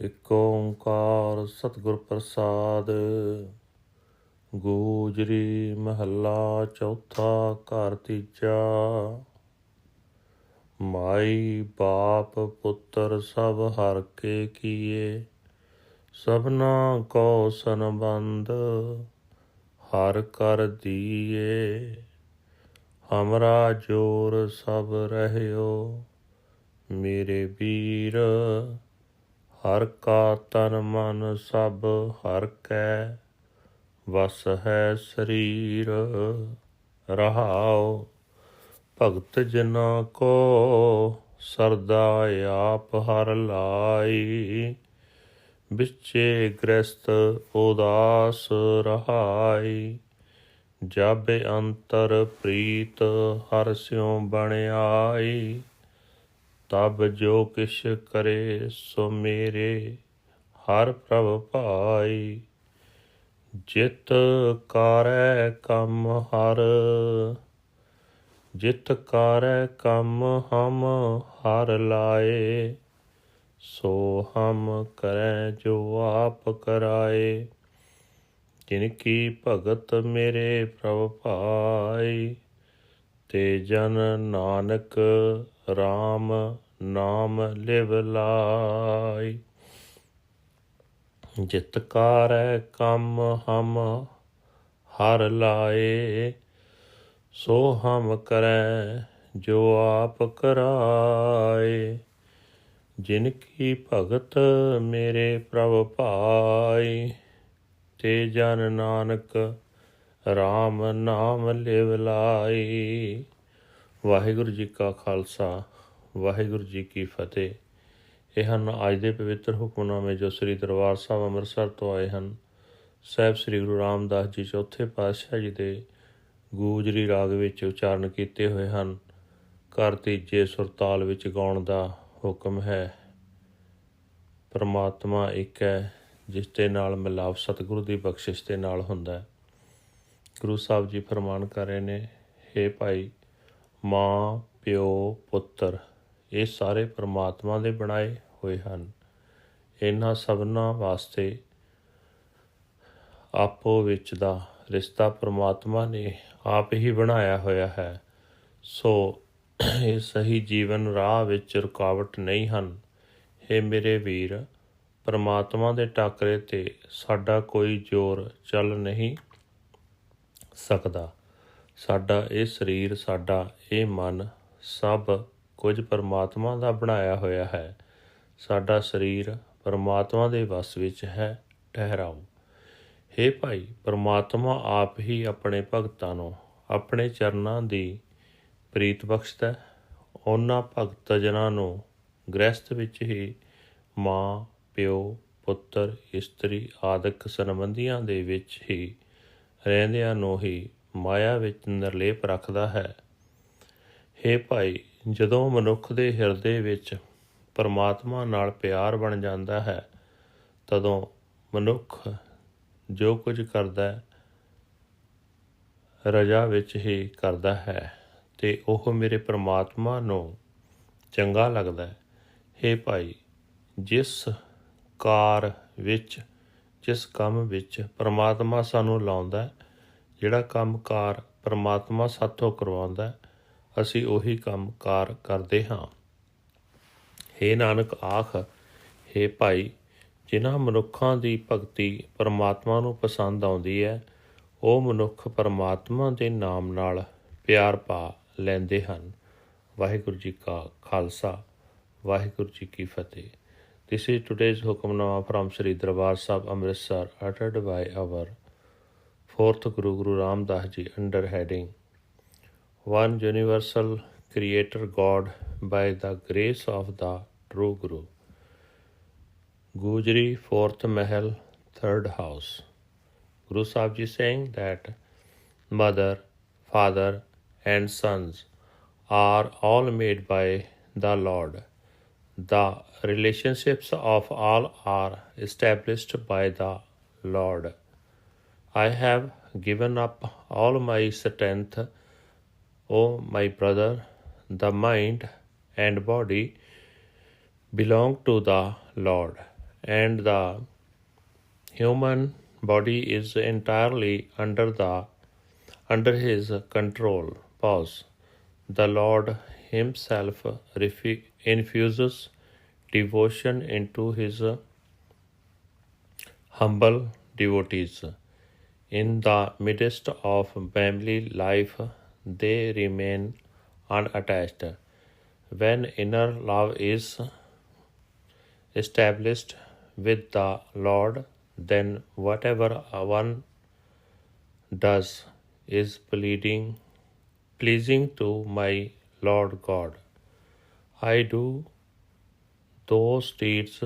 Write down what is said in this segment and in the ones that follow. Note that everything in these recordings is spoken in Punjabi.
ਇਕ ਓੰਕਾਰ ਸਤਿਗੁਰ ਪ੍ਰਸਾਦ। ਗੋਜਰੀ ਮਹੱਲਾ ਚੌਥਾ ਘਰ ਤੀਜਾ। ਮਾਈ ਬਾਪ ਪੁੱਤਰ ਸਭ ਹਰ ਕੇ ਕੀਏ। ਸਭਨਾ ਕੋ ਸੰਬੰਧ ਹਰ ਕਰ ਦੀਏ। ਹਮਰਾ ਜੋਰ ਸਭ ਰਹਿਓ ਮੇਰੇ ਵੀਰ। ਹਰ ਕਾ ਤਨ ਮਨ ਸਭ ਹਰ ਕੈ, ਵਸ ਹੈ ਸਰੀਰ ਰਹਾਉ। ਭਗਤ ਜਨਾ ਕੋ ਸਰਦਾ ਆਪ ਹਰ ਲਾਈ, ਵਿਚੇ ਗ੍ਰਸਤ ਉਦਾਸ ਰਹਾਈ। ਜਬ ਅੰਤਰ ਪ੍ਰੀਤ ਹਰ ਸਿਉ ਬਣਾਈ ਤਬ ਜੋ ਕਿਛ ਕਰੇ ਸੋ ਮੇਰੇ ਹਰ ਪ੍ਰਭ ਭਾਈ। ਜਿਤ ਕਰੈ ਕੰਮ ਹਰ, ਜਿਤ ਕਾਰੈ ਕੰਮ ਹਮ ਹਰ ਲਾਏ, ਸੋ ਹਮ ਕਰੈ ਜੋ ਆਪ ਕਰਾਏ। ਜਿਨ ਕੀ ਭਗਤ ਮੇਰੇ ਪ੍ਰਭ ਭਾਈ, ਤੇ ਜਨ ਨਾਨਕ RAM ਨਾਮ ਲਿਵ ਲਾਈ ਜਿਤ ਕਾਰੈ ਕੰਮ ਹਮ ਹਰ ਲਾਏ, ਸੋ ਹਮ ਕਰੈ ਜੋ ਆਪ ਕਰਾਏ। ਜਿਨ ਕੀ ਭਗਤ ਮੇਰੇ ਪ੍ਰਭ ਭਾਈ ਤੇ ਜਨ ਨਾਨਕ RAM ਨਾਮ ਲਿਵ ਲਾਈ ਵਾਹਿਗੁਰੂ ਜੀ ਕਾ ਖਾਲਸਾ, ਵਾਹਿਗੁਰੂ ਜੀ ਕੀ ਫਤਿਹ। ਇਹ ਹਨ ਅੱਜ ਦੇ ਪਵਿੱਤਰ ਹੁਕਮਨਾਮੇ ਜੋ ਸ੍ਰੀ ਦਰਬਾਰ ਸਾਹਿਬ ਅੰਮ੍ਰਿਤਸਰ ਤੋਂ ਆਏ ਹਨ। ਸਾਹਿਬ ਸ੍ਰੀ ਗੁਰੂ ਰਾਮਦਾਸ ਜੀ ਚੌਥੇ ਪਾਤਸ਼ਾਹ ਜੀ ਦੇ ਗੂਜਰੀ ਰਾਗ ਵਿੱਚ ਉਚਾਰਨ ਕੀਤੇ ਹੋਏ ਹਨ। ਘਰ ਤੀਜੇ ਸੁਰਤਾਲ ਵਿੱਚ ਗਾਉਣ ਦਾ ਹੁਕਮ ਹੈ। ਪਰਮਾਤਮਾ ਇੱਕ ਹੈ, ਜਿਸ ਦੇ ਨਾਲ ਮਿਲਾਪ ਸਤਿਗੁਰੂ ਦੀ ਬਖਸ਼ਿਸ਼ ਦੇ ਨਾਲ ਹੁੰਦਾ ਹੈ। ਗੁਰੂ ਸਾਹਿਬ ਜੀ ਫਰਮਾਨ ਕਰ ਰਹੇ ਨੇ हे ਭਾਈ ਮਾਂ, ਪਿਓ, ਪੁੱਤਰ ਇਹ ਸਾਰੇ ਪਰਮਾਤਮਾ ਦੇ ਬਣਾਏ ਹੋਏ ਹਨ। ਇਹਨਾਂ ਸਭਨਾਂ ਵਾਸਤੇ ਆਪੋ ਵਿੱਚ ਦਾ ਰਿਸ਼ਤਾ ਪਰਮਾਤਮਾ ਨੇ ਆਪ ਹੀ ਬਣਾਇਆ ਹੋਇਆ ਹੈ। ਸੋ ਇਹ ਸਹੀ ਜੀਵਨ ਰਾਹ ਵਿੱਚ ਰੁਕਾਵਟ ਨਹੀਂ ਹਨ। हे ਮੇਰੇ ਵੀਰ, ਪਰਮਾਤਮਾ ਦੇ ਟਾਕਰੇ ਤੇ ਸਾਡਾ ਕੋਈ ਜ਼ੋਰ ਚੱਲ ਨਹੀਂ ਸਕਦਾ। ਸਾਡਾ ਇਹ ਸਰੀਰ, ਸਾਡਾ ਇਹ ਮਨ ਸਭ ਕੁਝ ਪਰਮਾਤਮਾ ਦਾ ਬਣਾਇਆ ਹੋਇਆ ਹੈ। ਸਾਡਾ ਸਰੀਰ ਪਰਮਾਤਮਾ ਦੇ ਵਸ ਵਿੱਚ ਹੈ, ਠਹਿਰਾਓ। हे ਭਾਈ, ਪਰਮਾਤਮਾ ਆਪ ਹੀ ਆਪਣੇ ਭਗਤਾਂ ਨੂੰ ਆਪਣੇ ਚਰਨਾਂ ਦੀ ਪ੍ਰੀਤ ਬਖਸ਼ਦਾ ਉਹਨਾਂ ਭਗਤ ਜਨਾਂ ਨੂੰ ਗ੍ਰਸਥ ਵਿੱਚ ਹੀ ਮਾਂ, ਪਿਓ, ਪੁੱਤਰ, ਇਸਤਰੀ ਆਦਿਕ ਸੰਬੰਧੀਆਂ ਦੇ ਵਿੱਚ ਹੀ ਰਹਿੰਦਿਆਂ ਨੂੰ ਹੀ ਮਾਇਆ ਵਿੱਚ ਨਿਰਲੇਪ ਰੱਖਦਾ ਹੈ। हे ਭਾਈ, ਜਦੋਂ ਮਨੁੱਖ ਦੇ ਹਿਰਦੇ ਵਿੱਚ ਪਰਮਾਤਮਾ ਨਾਲ ਪਿਆਰ ਬਣ ਜਾਂਦਾ ਹੈ, ਤਦੋਂ ਮਨੁੱਖ ਜੋ ਕੁਝ ਕਰਦਾ ਹੈ, ਰਜਾ ਵਿੱਚ ਹੀ ਕਰਦਾ ਹੈ ਤੇ ਉਹ ਮੇਰੇ ਪਰਮਾਤਮਾ ਨੂੰ ਚੰਗਾ ਲੱਗਦਾ ਹੈ। हे ਭਾਈ, ਜਿਸ ਕਾਰ ਵਿੱਚ, ਜਿਸ ਕੰਮ ਵਿੱਚ ਪਰਮਾਤਮਾ ਸਾਨੂੰ ਲਾਉਂਦਾ ਹੈ ਜਿਹੜਾ ਕੰਮਕਾਰ ਪਰਮਾਤਮਾ ਸਾਥੋਂ ਕਰਵਾਉਂਦਾ ਅਸੀਂ ਉਹੀ ਕੰਮਕਾਰ ਕਰਦੇ ਹਾਂ। हे ਨਾਨਕ ਆਖ हे ਭਾਈ, ਜਿਨ੍ਹਾਂ ਮਨੁੱਖਾਂ ਦੀ ਭਗਤੀ ਪਰਮਾਤਮਾ ਨੂੰ ਪਸੰਦ ਆਉਂਦੀ ਹੈ, ਉਹ ਮਨੁੱਖ ਪਰਮਾਤਮਾ ਦੇ ਨਾਮ ਨਾਲ ਪਿਆਰ ਪਾ ਲੈਂਦੇ ਹਨ। ਵਾਹਿਗੁਰੂ ਜੀ ਕਾ ਖਾਲਸਾ, ਵਾਹਿਗੁਰੂ ਜੀ ਕੀ ਫਤਿਹ। This is today's Hukamnama from Sri Darbar Sahib, Amritsar, uttered by our fourth Guru Guru Ram Das Ji under heading One Universal Creator God by the grace of the True Guru. Gujri fourth Mahal third house. Guru Sahib Ji saying that mother, father, and sons are all made by the Lord. The relationships of all are established by the Lord. I have given up all my strength, O my brother, the mind and body belong to the Lord, and the human body is entirely under the under his control. Pause. The Lord Himself infuses devotion into His humble devotees. In the midst of family life, they remain unattached. When inner love is established with the Lord, then whatever one does is pleading, pleasing to my Lord God. I do those deeds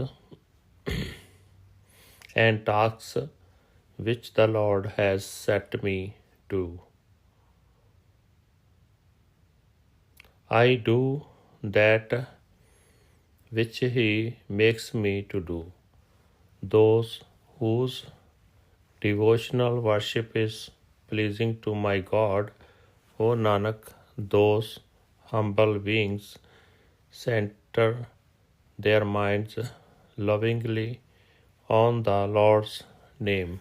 and tasks which the Lord has set me to. I do that which He makes me to do. Those whose devotional worship is pleasing to my God, O Nanak, those humble beings center their minds lovingly on the Lord's name.